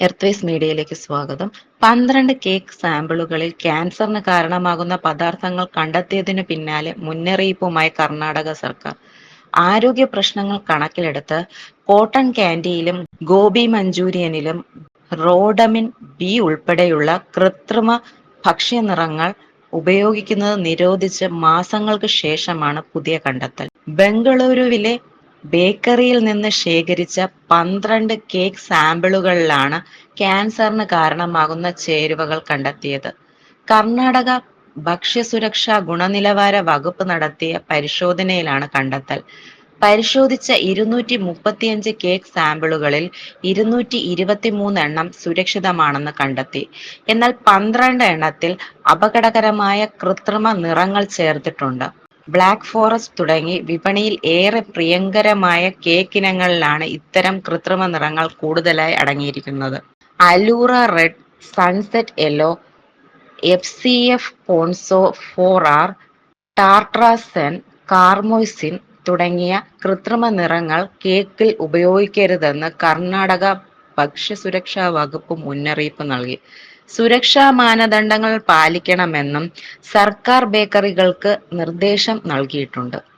എർത്വേസ് മീഡിയയിലേക്ക് സ്വാഗതം. പന്ത്രണ്ട് കേക്ക് സാമ്പിളുകളിൽ ക്യാൻസറിന് കാരണമാകുന്ന പദാർത്ഥങ്ങൾ കണ്ടെത്തിയതിനു പിന്നാലെ മുന്നറിയിപ്പുമായി കർണാടക സർക്കാർ. ആരോഗ്യ പ്രശ്നങ്ങൾ കണക്കിലെടുത്ത് കോട്ടൺ കാൻഡിയിലും ഗോബി മഞ്ചൂരിയനിലും റോഡമിൻ ബി ഉൾപ്പെടെയുള്ള കൃത്രിമ ഭക്ഷ്യനിറങ്ങൾ ഉപയോഗിക്കുന്നത് നിരോധിച്ച് മാസങ്ങൾക്ക് ശേഷമാണ് പുതിയ കണ്ടെത്തൽ. ബംഗളൂരുവിലെ ബേക്കറിയിൽ നിന്ന് ശേഖരിച്ച പന്ത്രണ്ട് കേക്ക് സാമ്പിളുകളിലാണ് ക്യാൻസറിന് കാരണമാകുന്ന ചേരുവകൾ കണ്ടെത്തിയത്. കർണാടക ഭക്ഷ്യസുരക്ഷാ ഗുണനിലവാര വകുപ്പ് നടത്തിയ പരിശോധനയിലാണ് കണ്ടെത്തൽ. പരിശോധിച്ച ഇരുന്നൂറ്റി മുപ്പത്തിയഞ്ച് കേക്ക് സാമ്പിളുകളിൽ ഇരുന്നൂറ്റി ഇരുപത്തിമൂന്ന് എണ്ണം സുരക്ഷിതമാണെന്ന് കണ്ടെത്തി. എന്നാൽ പന്ത്രണ്ട് എണ്ണത്തിൽ അപകടകരമായ കൃത്രിമ നിറങ്ങൾ ചേർത്തിട്ടുണ്ട്. ബ്ലാക്ക് ഫോറസ്റ്റ് തുടങ്ങി വിപണിയിൽ ഏറെ പ്രിയങ്കരമായ കേക്ക് ഇനങ്ങളിലാണ് ഇത്തരം കൃത്രിമ നിറങ്ങൾ കൂടുതലായി അടങ്ങിയിരിക്കുന്നത്. Allura red sunset yellow F C F ponceau four R tartrazine carmoisine തുടങ്ങിയ കൃത്രിമ നിറങ്ങൾ കേക്കിൽ ഉപയോഗിക്കരുതെന്ന് കർണാടക ഭക്ഷ്യസുരക്ഷാ വകുപ്പ് മുന്നറിയിപ്പ് നൽകി. സുരക്ഷാ മാനദണ്ഡങ്ങൾ പാലിക്കണമെന്നും സർക്കാർ ബേക്കറികൾക്ക് നിർദ്ദേശം നൽകിയിട്ടുണ്ട്.